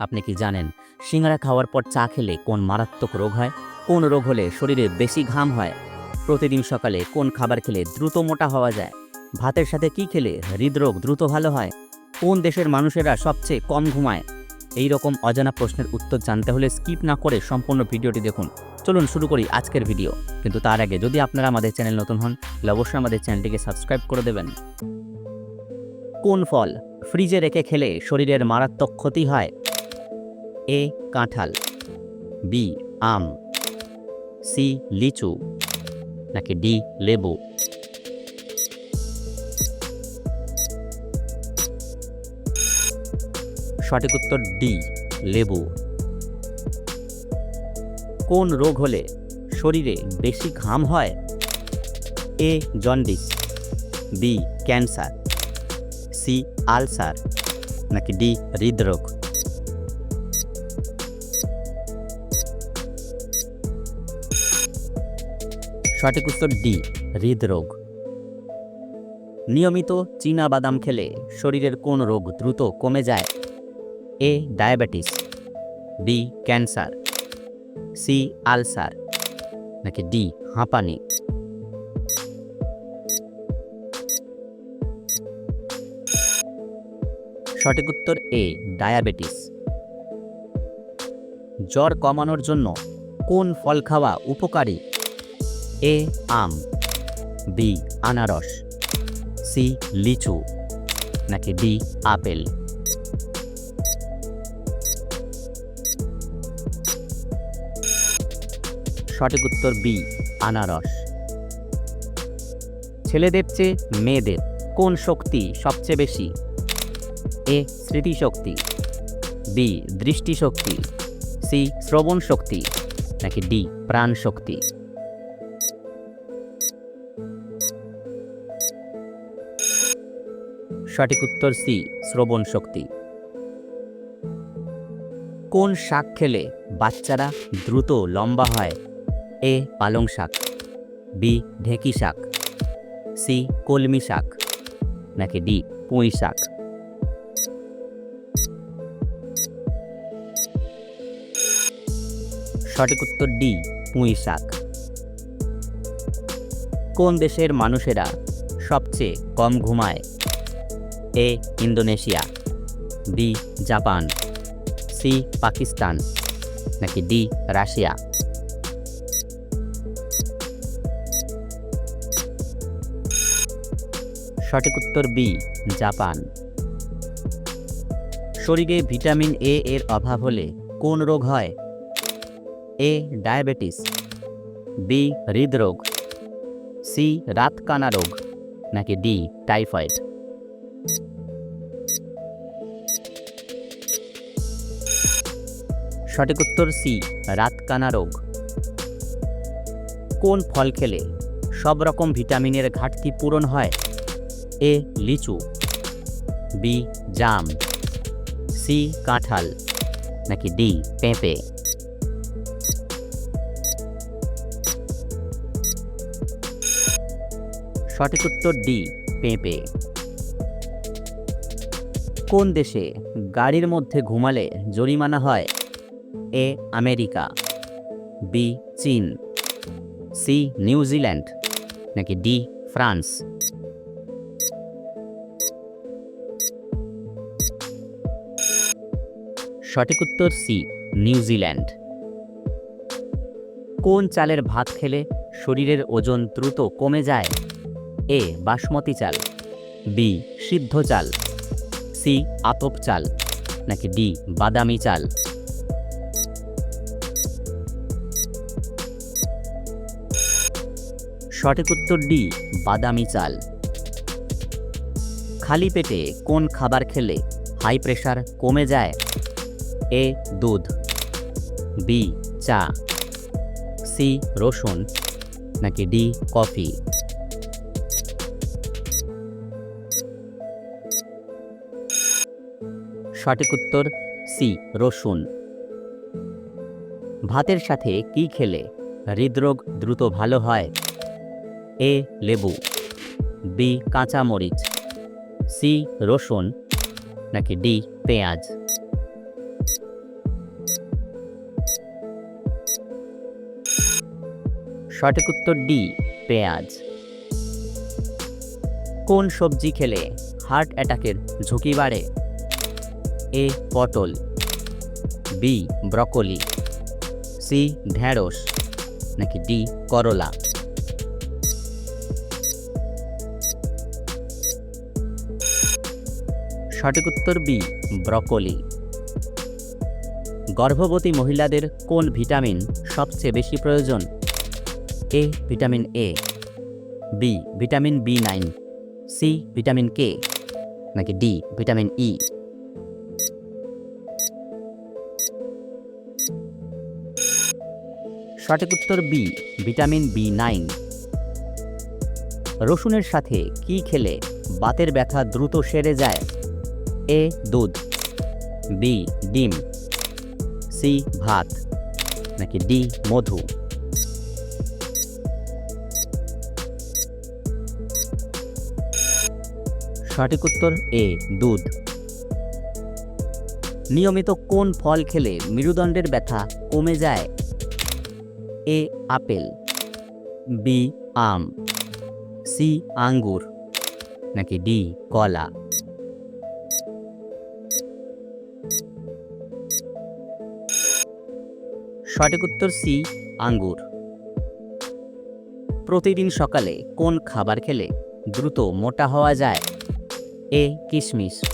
আপনি কি জানেন, সিঙ্গারা খাওয়ার পর চা খেলে কোন মারাত্মক রোগ হয়? কোন রোগ হলে শরীরে বেশি ঘাম হয়? প্রতিদিন সকালে কোন খাবার খেলে দ্রুত মোটা হওয়া যায়? ভাতের সাথে কি খেলে হৃদরোগ দ্রুত ভালো হয়? কোন দেশের মানুষেরা সবচেয়ে কম ঘুমায়? এই রকম অজানা প্রশ্নের উত্তর জানতে হলে স্কিপ না করে সম্পূর্ণ ভিডিওটি দেখুন। চলুন শুরু করি আজকের ভিডিও। কিন্তু তার আগে যদি আপনারা আমাদের চ্যানেল নতুন হন, তাহলে অবশ্যই আমাদের চ্যানেলটিকে সাবস্ক্রাইব করে দেবেন। কোন ফল ফ্রিজে রেখে খেলে শরীরের মারাত্মক ক্ষতি হয়? এ কাঁঠাল, বি আম, সি লিচু, নাকি ডি লেবু? সঠিক উত্তর ডি, লেবু। কোন রোগ হলে শরীরে বেশি ঘাম হয়? A jaundice, B cancer, C ulcer, নাকি ডি হৃদরোগ? সঠিক উত্তর ডি, হৃদরোগ। নিয়মিত চীনা বাদাম খেলে শরীরের কোন রোগ দ্রুত কমে যায়? A, diabetes. B, cancer. C, ulcer. নাকি ডি, হাঁপানি। সঠিক উত্তর এ, ডায়াবেটিস। জ্বর কমানোর জন্য কোন ফল খাওয়া উপকারী? এ, আম। বি, আনারস। সি, লিচু। নাকি ডি, আপেল। সঠিক উত্তর বি, আনারস। ছেলেদের চেয়ে মেয়েদের কোন শক্তি সবচেয়ে বেশি? এ, স্মৃতিশক্তি। বি, দৃষ্টিশক্তি। সি শ্রবণ শক্তি নাকি ডি প্রাণ শক্তি সঠিক উত্তর সি, শ্রবণ শক্তি। কোন শাক খেলে বাচ্চারা দ্রুত লম্বা হয়? এ, পালং শাক। বি, ঢেঁকি শাক। সি, কলমি শাক। নাকি ডি, পুঁই শাক। সঠিক উত্তর ডি, পুঁই শাক। কোন দেশের মানুষেরা সবচেয়ে কম ঘুমায়? A Indonesia, B Japan, C Pakistan, নাকি ডি রাশিয়া? সঠিক উত্তর বি, জাপান। শরীরে ভিটামিন এ এর অভাব হলে কোন রোগ হয়? এ ডায়াবেটিস, বি হৃদরোগ, সি রাতকানা রোগ, নাকি ডি টাইফয়েড? সঠিক উত্তর সি, রাতকানা রোগ। কোন ফল খেলে সব রকম ভিটামিনের ঘাটতি পূরণ হয়? এ, লিচু। বি, জাম। সি, কাঁঠাল। নাকি ডি, পেঁপে। সঠিক উত্তর ডি, পেঁপে। কোন দেশে গাড়ির মধ্যে ঘুমালে জরিমানা হয়? A, America. বি, চীন। সি নিউজিল্যান্ড নাকি ডি, ফ্রান্স। সঠিক উত্তর সি নিউজিল্যান্ড কোন চালের ভাত খেলে শরীরের ওজন দ্রুত কমে যায়? এ, বাসমতি চাল। বি, সিদ্ধ চাল। সি, আতপ চাল। নাকি ডি, বাদামি চাল। সঠিক উত্তর ডি, বাদামি চাল। খালি পেটে কোন খাবার খেলে হাই প্রেশার কমে যায়? এ, দুধ। বি, চা। সি, রসুন। নাকি ডি, কফি। সঠিক উত্তর সি, রসুন। ভাতের সাথে কি খেলে হৃদরোগ দ্রুত ভালো হয়? এ লেবু, বি কাঁচামরিচ, সি রসুন, নাকি ডি পেঁয়াজ? সঠিক উত্তর ডি, পেঁয়াজ। কোন সবজি খেলে হার্ট অ্যাটাকের ঝুঁকি বাড়ে? এ পটল, বি ব্রকলি, সি ঢ্যাঁড়স নাকি ডি করলা? সঠিক উত্তর বি, ব্রকলি। গর্ভবতী মহিলাদের কোন ভিটামিন সবচেয়ে বেশি প্রয়োজন? A, vitamin A, B, vitamin B nine, C, vitamin K, নাকি ডি, ভিটামিন ই। সঠিক উত্তর বি, ভিটামিন বি নাইন। রসুনের সাথে কি খেলে বাতের ব্যথা দ্রুত সেরে যায়? এ দুধ, বি ডিম, সি ভাত, নাকি ডি মধু? সঠিক উত্তর এ, দুধ। নিয়মিত কোন ফল খেলে মেরুদণ্ডের ব্যথা কমে যায়? এ, আপেল, বি, আম, সি, আঙ্গুর, নাকি ডি, কলা? সঠিক উত্তর সি, আঙ্গুর। প্রতিদিন সকালে কোন খাবার খেলে দ্রুত মোটা হওয়া যায়? এ, কিশমিশ।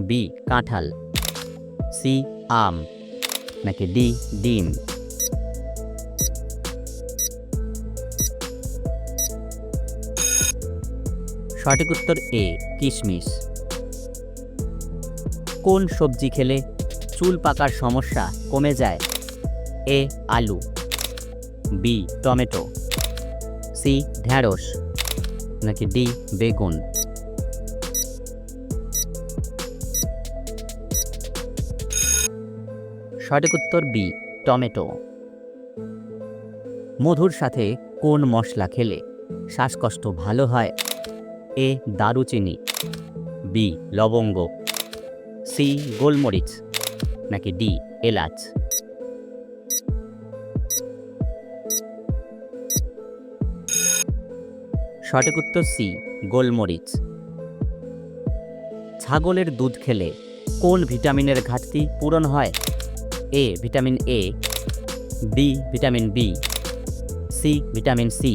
বি, কাঁঠাল। সি, আম। নাকি ডি, ডিম। সঠিক উত্তর এ, কিশমিশ। কোন সবজি খেলে চুল পাকার সমস্যা কমে যায়? এ আলু, বি টমেটো, সি ঢ্যাঁড়স নাকি ডি বেগুন? সঠিক উত্তর বি, টমেটো। মধুর সাথে কোন মশলা খেলে শ্বাসকষ্ট ভালো হয়? এ দারুচিনি, বি লবঙ্গ, সি গোলমরিচ, নাকি ডি এলাচ? সঠিক উত্তর সি, গোলমরিচ। ছাগলের দুধ খেলে কোন ভিটামিনের ঘাটতি পূরণ হয়? A, vitamin A, B, vitamin B, C, vitamin C,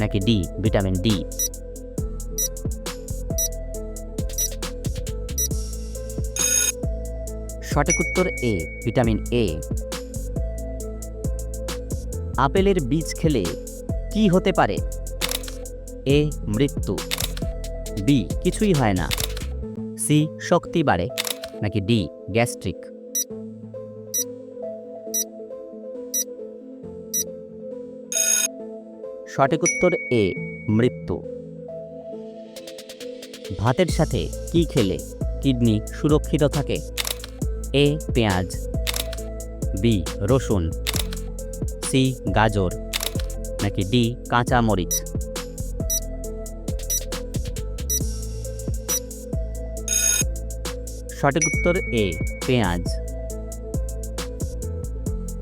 নাকি ডি, ভিটামিন ডি? সঠিক উত্তর এ, ভিটামিন এ। আপেলের বীজ খেলে কি হতে পারে? এ মৃত্যু। বি, কিছুই হয় না। সি, শক্তি বাড়ে, নাকি ডি, গ্যাস্ট্রিক। সঠিক উত্তর এ, মৃত্যু। ভাতের সাথে কি খেলে কিডনি সুরক্ষিত থাকে? এ, পেঁয়াজ। বি, রসুন। সি, গাজর। নাকি ডি কাঁচা মরিচ সঠিক উত্তর এ, পেঁয়াজ।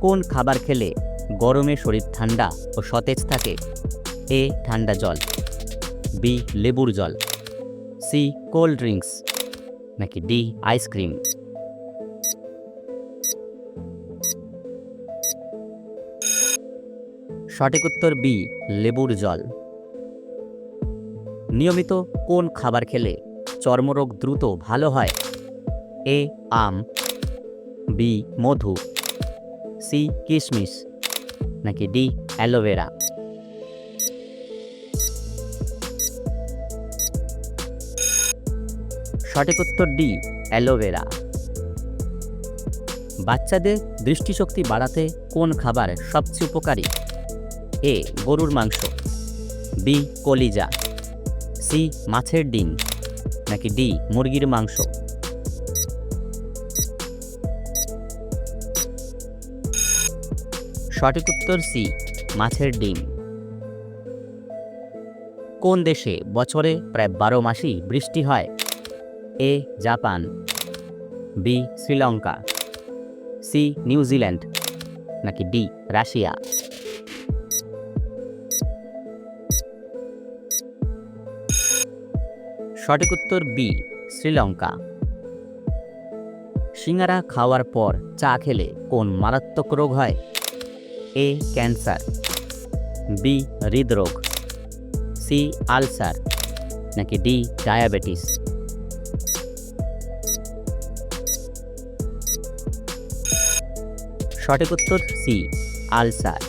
কোন খাবার খেলে গরমে শরীর ঠান্ডা ও সতেজ থাকে? এ, ঠান্ডা জল। বি, লেবুর জল। C, cold drinks. নাকি ডি আইসক্রিম সঠিক উত্তর বি, লেবুর জল। নিয়মিত কোন খাবার খেলে চর্মরোগ দ্রুত ভালো হয়? এ, আম, বি, মধু, সি, কিশমিশ, নাকি ডি, অ্যালোভেরা। সঠিক উত্তর ডি, অ্যালোভেরা। বাচ্চাদের দৃষ্টিশক্তি বাড়াতে কোন খাবার সবচেয়ে উপকারী? এ, গরুর মাংস, বি, কলিজা, সি, মাছের ডিম, নাকি ডি, মুরগির মাংস। সঠিক উত্তর সি, মাছের ডিম। কোন দেশে বছরে প্রায় বারো মাসই বৃষ্টি হয়? A, Japan. B, Sri Lanka. C New Zealand নাকি ডি, রাশিয়া। সঠিক উত্তর বি, শ্রীলঙ্কা। সিঙ্গারা খাওয়ার পর চা খেলে কোন মারাত্মক রোগ হয়? এ ক্যান্সার, বি হৃদরোগ, সি আলসার, নাকি ডি ডায়াবেটিস। সঠিক উত্তর সি, আলসার।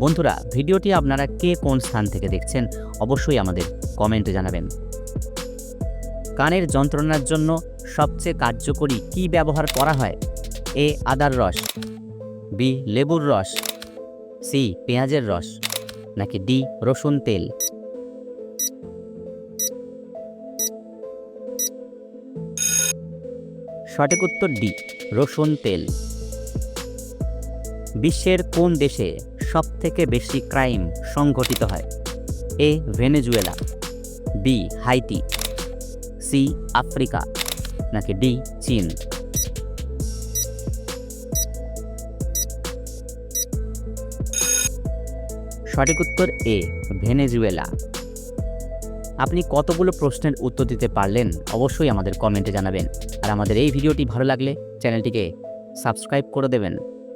বন্ধুরা, ভিডিওটি আপনারা কে কোন স্থান থেকে দেখছেন অবশ্যই আমাদের কমেন্টে জানাবেন। কানের যন্ত্রণার জন্য সবচেয়ে কার্যকরী কি ব্যবহার করা হয়? এ, আদার রস বি, লেবুর রস। সি, পেঁয়াজের রস। নাকি ডি, রসুন তেল। সঠিক উত্তর ডি, রসুন তেল। বিশ্বের কোন দেশে সবথেকে বেশি ক্রাইম সংঘটিত হয়? A, Venezuela. B, Haiti. C, Africa. নাকি ডি, চীন। সঠিক উত্তর এ, ভেনেজুয়েলা। আপনি কতগুলো প্রশ্নের উত্তর দিতে পারলেন অবশ্যই আমাদের কমেন্টে জানাবেন। আর আমাদের এই ভিডিওটি ভালো লাগলে চ্যানেলটিকে সাবস্ক্রাইব করে দেবেন।